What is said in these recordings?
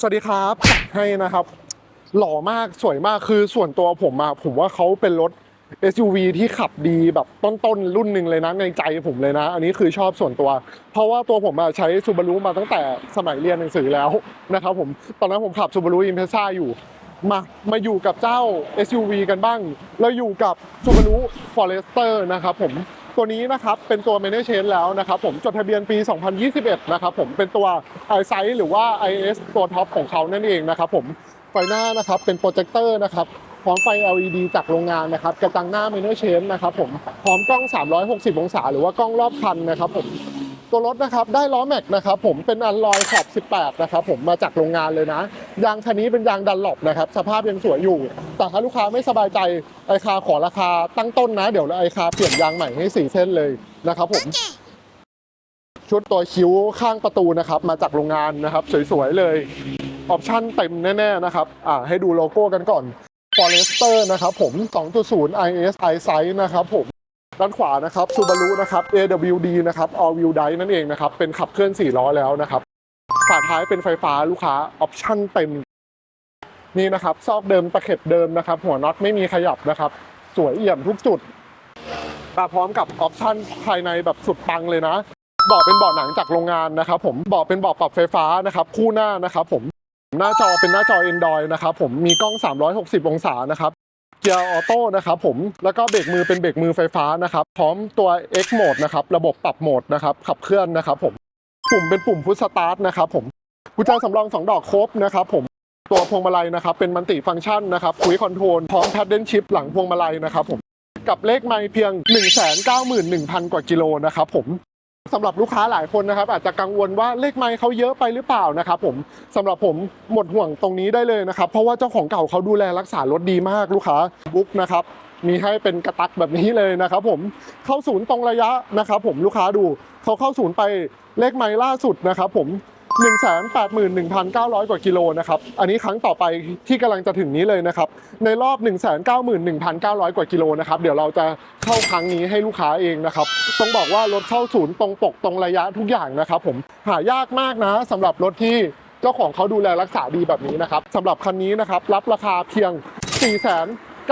สวัสดีครับให้นะครับ หล่อมากสวยมากคือส่วนตัวผมอะผมว่าเขาเป็นรถ SUV ที่ขับดีแบบต้นๆ รุ่นหนึ่งเลยนะในใจผมเลยนะ อันนี้คือชอบส่วนตัว เพราะว่าตัวผมอะใช้ Subaru มาตั้งแต่สมัยเรียนหนังสือแล้วนะครับผมตอนนั้นผมขับ Subaru Impreza อยู่มามาอยู่กับเจ้า SUV กันบ้างแล้วอยู่กับ Subaru Forester นะครับผม ตัวนี้นะครับเป็นตัว m a n a g e c h a n แล้วนะครับผมจดทะเบียนปี 2021 นะครับผมเป็นตัว i s i z e หรือว่า IS ตัวท็อปของเขานั่นเองนะครับผมไฟหน้านะครับเป็นโปรเจคเตอร์นะครับพร้อมไฟ LED จากโรงงานนะครับกระจังหน้า m a n a g e c h a n นะครับผมพร้อมกล้อง 360 องศา หรือว่ากล้องรอบคันนะครับผม ตัวรถนะครับได้ล้อแม็กนะครับผมเป็นอันลอยขอบ 18 นะครับผมมาจากโรงงานเลยนะ ยางคันนี้เป็นยางดันหลบนะครับสภาพยังสวยอยู่ แต่ถ้าลูกค้าไม่สบายใจไอคาขอราคาตั้งต้นนะ เดี๋ยวไอคาเปลี่ยนยางใหม่ให้4เส้นเลยนะครับผมชุดตัวคิ้วข้างประตูนะครับมาจากโรงงานนะครับสวยๆเลยออปชั่นเต็มแน่ๆนะครับอ่าให้ดูโลโก้กันก่อน Forester นะครับผม 2.0 IS iSize นะครับผม ด้านขวานะครับ Subaru นะครับ AWD นะครับ All Wheel Drive นั่นเองนะครับ เป็นขับเคลื่อน 4 ล้อแล้วนะครับ ฝาท้ายเป็นไฟฟ้าลูกค้าออปชั่นเต็ม นี่นะครับ ซอกเดิมตะเข็บเดิมนะครับ หัวน็อตไม่มีขยับนะครับ สวยเอี่ยมทุกจุดมาพร้อมกับออปชั่นภายในแบบสุดปังเลยนะเบาะเป็นเบาะหนังจากโรงงานนะครับผมเบาะเป็นเบาะปรับไฟฟ้านะครับ คู่หน้านะครับผมหน้าจอเป็นหน้าจอ Android นะครับผมมีกล้อง 360 องศานะครับ เกียร์ออโต้นะครับผมแล้วก็เบรกมือเป็นเบรกมือไฟฟ้านะครับ พร้อมตัว X Mode นะครับระบบปรับโหมดนะครับขับเคลื่อนนะครับผมปุ่มเป็นปุ่มพุชสตาร์ทนะครับผมกุญแจสำรองสองดอกครบนะครับผมตัวพวงมาลัยนะครับเป็นมัลติฟังก์ชันนะครับคุยคอนโทรลพร้อมแพดเดิลชิพหลังพวงมาลัยนะครับผมกับเลขไมล์เพียง 191,000 กว่ากิโลนะครับผม สำหรับลูกค้าหลายคนนะครับอาจจะกังวลว่าเลขไมล์เขาเยอะไปหรือเปล่านะครับผมสำหรับผมหมดห่วงตรงนี้ได้เลยนะครับเพราะว่าเจ้าของเก่าเขาดูแลรักษารถดีมากลูกค้าบุ๊กนะครับมีให้เป็นกระตักแบบนี้เลยนะครับผมเข้าศูนย์ตรงระยะนะครับผมลูกค้าดูเขาเข้าศูนย์ไปเลขไมล์ล่าสุดนะครับผม 181,900 กว่ากิโลนะครับ อันนี้ครั้งต่อไปที่กำลังจะถึงนี้เลยนะครับ ในรอบ 191,900 กว่ากิโลนะครับ เดี๋ยวเราจะเข้าครั้งนี้ให้ลูกค้าเองนะครับ ต้องบอกว่ารถเข้าศูนย์ตรงปกตรงระยะทุกอย่างนะครับผม หายากมากนะสำหรับรถที่เจ้าของเขาดูแลรักษาดีแบบนี้นะครับสำหรับคันนี้นะครับรับราคาเพียง 4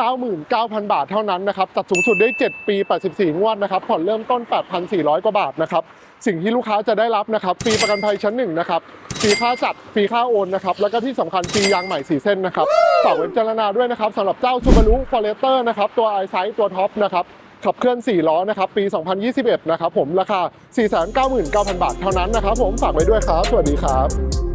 99,000 บาทเท่านั้นนะครับจัดสูงสุดได้ 7 ปี 84 งวดนะครับผ่อนเริ่มต้น 8,400 กว่าบาทนะครับสิ่งที่ลูกค้าจะได้รับนะครับฟรีประกันภัยชั้นหนึ่งนะครับฟรีค่าจัดฟรีค่าโอนนะครับแล้วก็ที่สำคัญฟรียางใหม่4เส้นนะครับฝากไว้พิจารณาด้วยนะครับสำหรับเจ้า Subaru Forester นะครับตัว i s i z e ตัวท็อปนะครับขับเคลื่อน 4 ล้อนะครับปี 2021 นะครับผมราคา 499,000 บาทเท่านั้นนะครับผมฝากไว้ด้วยครับ สวัสดีครับ